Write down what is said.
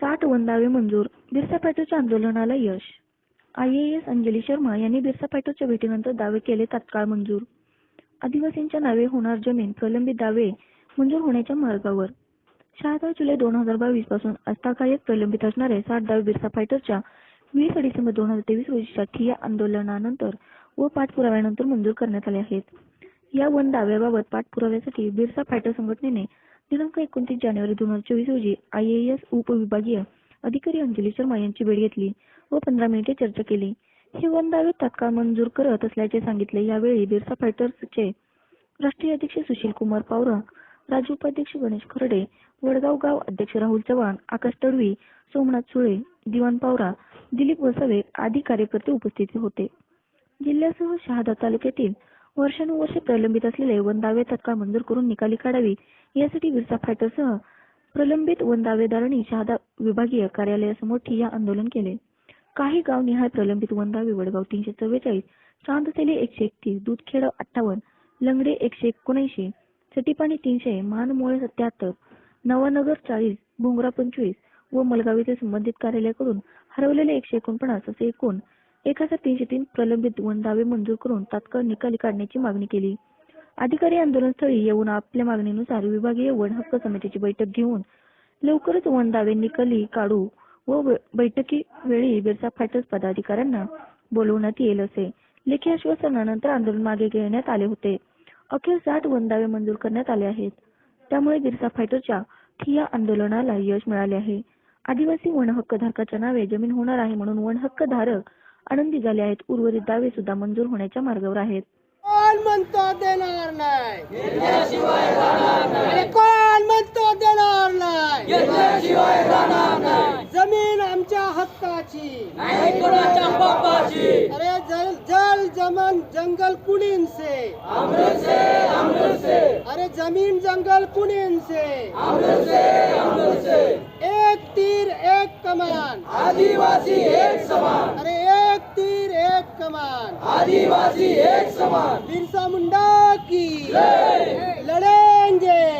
साठ वंदावे मंजूर बिरसा पॅटोच्या आंदोलनाला यश. I A S Anjali Sharma यांनी बिरसा पॅटोच्या भेटीनंतर दावे केले तात्काळ मंजूर. आदिवासींच्या नावे होणार जमीन प्रलंबित दावे मंजूर होण्याच्या मार्गावर. शहादा जुलै दोन हजार बावीसपासून आस्थाकायक प्रलंबित असणारे साठ दावे बिरसा फायटरच्या वीस डिसेंबर दोन हजार तेवीस रोजीच्या ठिय्या आंदोलनानंतर व पाठपुराव्यानंतर मंजूर करण्यात आले आहेत. या वन दाव्याबाबत पाठपुराव्यासाठी बिरसा फायटर संघटनेने दिनांक एकोणतीस जानेवारी दोन हजार चोवीस रोजी आय ए एस उपविभागीय अधिकारी अंजली शर्मा यांची भेट घेतली व पंधरा मिनिटे चर्चा केली. हे वन दावे तात्काळ मंजूर करत असल्याचे सांगितले. यावेळी बिरसा फायटर्सचे राष्ट्रीय अध्यक्ष सुशील कुमार पावरा राज्य उपाध्यक्ष गणेश खरडे वडगाव गाव अध्यक्ष राहुल चव्हाण आकाश तडवी सोमनाथ सुळे दिवाण पावरा दिलीप वसावे आदी कार्यकर्ते उपस्थित होते. जिल्ह्यासह शहादा तालुक्यातील वर्षानुवर्षे प्रलंबित असलेले वन दावे तत्काळ मंजूर करून निकाली काढावी. यासाठी विरसा फायटरसह प्रलंबित वन दावेदारांनी शहादा विभागीय कार्यालयासमोर ठिय्या आंदोलन केले. काही गाव निहाय प्रलंबित वन दावे वडगाव तीनशे चव्वेचाळीस चांदसेली एकशे एकतीस दूधखेड अठ्ठावन्न लंगडे एकशे एकोणऐंशी सटीपाणी तीनशे महानमोळे सत्याहत्तर नवानगर चाळीस भोंगरा पंचवीस व मलगाव येथे संबंधित कार्यालयाकडून हरवलेले एकशे एकोणपन्नास असे एकूण एक हजार तीनशे तीन प्रलंबित वन दावे मंजूर करून तात्काळ निकाली काढण्याची मागणी केली. अधिकारी आंदोलनस्थळी येऊन आपल्या मागणीनुसार विभागीय वन हक्क समितीची बैठक घेऊन लवकरच वन दावे निकाली काढू व बैठकीवेळी बिरसा फायटर्स पदाधिकाऱ्यांना बोलवण्यात येईल असे लेखी आश्वासनानंतर आंदोलन मागे घेण्यात आले होते. अखेर साठ वन दावे मंजूर करण्यात आले आहेत. त्यामुळे बिरसा फायटरच्या ठिया आंदोलनाला यश मिळाले आहे. आदिवासी वन हक्क धारकाच्या नावे जमीन होणार आहे म्हणून वन हक्क धारक आनंदी झाले आहेत. उर्वरित दावे सुद्धा मंजूर होण्याच्या मार्गावर आहेत. कोण म्हणतो देणार नाही? अरे कोण म्हणतो देणार नाही? जमीन आमच्या हक्काची. अरे जल जल जमन जंगल कुणीन से अरे जमीन जंगल कुणीन से एक तीर एक कमान. आदिवासी एक समान. अरे कमान आदिवासी एक समान। बिरसा मुंडा की। लड़ेंगे।